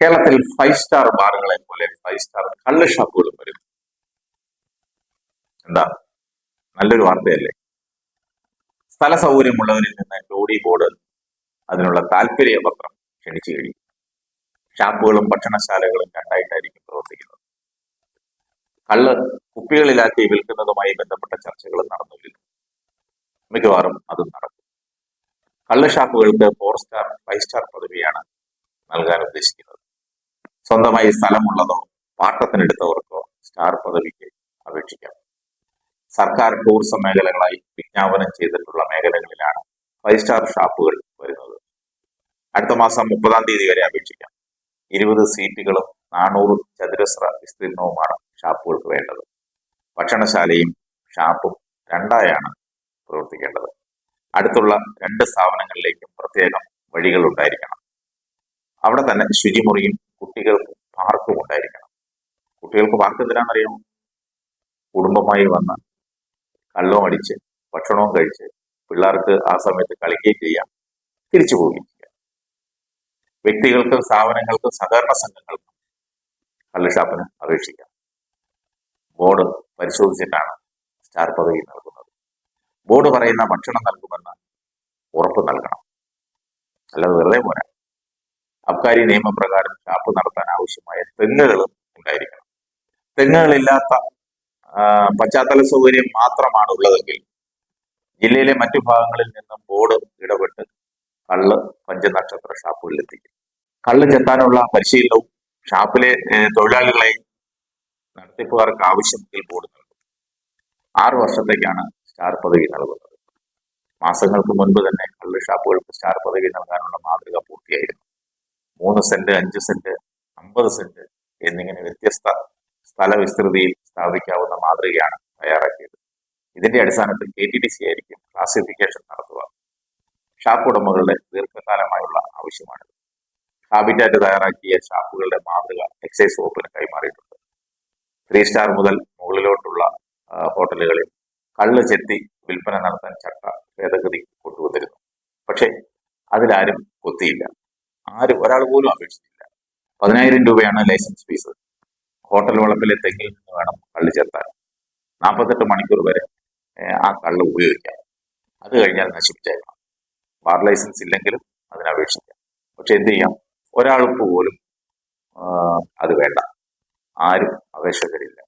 കേരളത്തിൽ five star ബാറുകളെ പോലെ five star കള്ള് ഷാപ്പുകളും വരും. എന്താ? നല്ലൊരു വാർത്തയല്ലേ? സ്ഥല സൗകര്യമുള്ളവരിൽ നിന്ന് ലോഡി ബോർഡ് അതിനുള്ള താല്പര്യപത്രം ക്ഷണിച്ചു കഴിയും ഷാപ്പുകളും ഭക്ഷണശാലകളും രണ്ടായിട്ടായിരിക്കും പ്രവർത്തിക്കുന്നത്. കള്ള് കുപ്പികളിലാക്കി വിൽക്കുന്നതുമായി ബന്ധപ്പെട്ട ചർച്ചകളും നടന്നില്ല. മിക്കവാറും അതും നടക്കും. കള്ള് ഷാപ്പുകൾക്ക് ഫോർ സ്റ്റാർ ഫൈവ് സ്റ്റാർ പദവിയാണ് നൽകാൻ ഉദ്ദേശിക്കുന്നത്. സ്വന്തമായി സ്ഥലമുള്ളതോ പാട്ടത്തിനെടുത്തവർക്കോ സ്റ്റാർ പദവിക്ക് അപേക്ഷിക്കാം. സർക്കാർ ടൂറിസം മേഖലകളായി വിജ്ഞാപനം ചെയ്തിട്ടുള്ള മേഖലകളിലാണ് ഫൈവ് സ്റ്റാർ ഷാപ്പുകൾ വരുന്നത്. അടുത്ത മാസം മുപ്പതാം തീയതി വരെ അപേക്ഷിക്കാം. ഇരുപത് സീറ്റുകളും നാനൂറ് ചതുരശ്ര വിസ്തീർണവുമാണ് ഷാപ്പുകൾക്ക് വേണ്ടത്. ഭക്ഷണശാലയും ഷാപ്പും രണ്ടായാണ് പ്രവർത്തിക്കേണ്ടത്. അടുത്തുള്ള രണ്ട് സ്ഥാപനങ്ങളിലേക്കും പ്രത്യേകം വഴികൾ ഉണ്ടായിരിക്കണം അവിടെ തന്നെ ശുചിമുറിയും കുട്ടികൾക്ക് പാർക്കും ഉണ്ടായിരിക്കണം. കുട്ടികൾക്ക് പാർക്ക് എന്തിനാണെന്നറിയാം കുടുംബമായി വന്ന് കള്ളവും അടിച്ച് ഭക്ഷണവും കഴിച്ച് പിള്ളേർക്ക് ആ സമയത്ത് കളിക്കുകയും ചെയ്യാം തിരിച്ചു പോവുകയും ചെയ്യാം വ്യക്തികൾക്കും സ്ഥാപനങ്ങൾക്കും സഹകരണ സംഘങ്ങൾക്കും കള്ളുഷാപ്പിന് അപേക്ഷിക്കാം. ബോർഡ് പരിശോധിച്ചിട്ടാണ് സ്റ്റാർ പദവി നൽകുന്നത്. ബോർഡ് പറയുന്ന ഭക്ഷണം നൽകുമെന്ന് ഉറപ്പ് നൽകണം. അല്ലാതെ വെറുതെ പോരാ. അബ്കാരി നിയമപ്രകാരം ഷാപ്പ് നടത്താൻ ആവശ്യമായ തെങ്ങുകളും ഉണ്ടായിരിക്കണം. തെങ്ങുകളില്ലാത്ത പശ്ചാത്തല സൗകര്യം മാത്രമാണ് ഉള്ളതെങ്കിൽ ജില്ലയിലെ മറ്റു ഭാഗങ്ങളിൽ നിന്നും ബോർഡ് ഇടപെട്ട് കള്ള് പഞ്ചനക്ഷത്ര ഷാപ്പുകളിൽ എത്തിക്കും. കള്ള് ചെത്താനുള്ള പരിശീലനവും ഷാപ്പിലെ തൊഴിലാളികളെ നടത്തിപ്പുകാർക്ക് ആവശ്യമെങ്കിൽ ബോർഡ് നൽകും. ആറ് വർഷത്തേക്കാണ് സ്റ്റാർ പദവി നൽകുന്നത്. മാസങ്ങൾക്ക് മുൻപ് തന്നെ കള്ള് ഷാപ്പുകൾക്ക് സ്റ്റാർ പദവി നൽകാനുള്ള മാതൃക മൂന്ന് സെന്റ് അഞ്ച് സെന്റ് അമ്പത് സെന്റ് എന്നിങ്ങനെ വ്യത്യസ്ത സ്ഥല വിസ്തൃതിയിൽ സ്ഥാപിക്കാവുന്ന മാതൃകയാണ് തയ്യാറാക്കിയത്. ഇതിന്റെ അടിസ്ഥാനത്തിൽ കെ ടി ഡി സി ആയിരിക്കും ക്ലാസിഫിക്കേഷൻ നടത്തുക. ഷാപ്പ് ഉടമകളുടെ ദീർഘകാലമായുള്ള ആവശ്യമാണിത്. ഹാബിറ്റാറ്റ് തയ്യാറാക്കിയ ഷാപ്പുകളുടെ മാതൃക എക്സൈസ് വകുപ്പിന് കൈമാറിയിട്ടുണ്ട്. ത്രീ സ്റ്റാർ മുതൽ മുകളിലോട്ടുള്ള ഹോട്ടലുകളിൽ കള്ള് ചെത്തി വിൽപ്പന നടത്താൻ ചട്ട ഭേദഗതി കൊണ്ടുവന്നിരുന്നു. പക്ഷേ അതിലാരും കൊത്തിയില്ല. ആരും ഒരാൾ പോലും അപേക്ഷിച്ചില്ല പതിനായിരം രൂപയാണ് ലൈസൻസ് ഫീസ്. ഹോട്ടൽ വളപ്പിലെ തെങ്ങിൽ നിന്ന് വേണം കള്ള് ചേർത്താൻ. നാൽപ്പത്തെട്ട് മണിക്കൂർ വരെ ആ കള്ള് ഉപയോഗിക്കാം. അത് കഴിഞ്ഞാൽ നശിപ്പിച്ചേക്കാം. ബാർ ലൈസൻസ് ഇല്ലെങ്കിലും അതിനപേക്ഷിക്കാം പക്ഷെ എന്ത് ചെയ്യാം? ഒരാൾക്ക് പോലും അത് വേണ്ട. ആരും അപേക്ഷകരില്ല.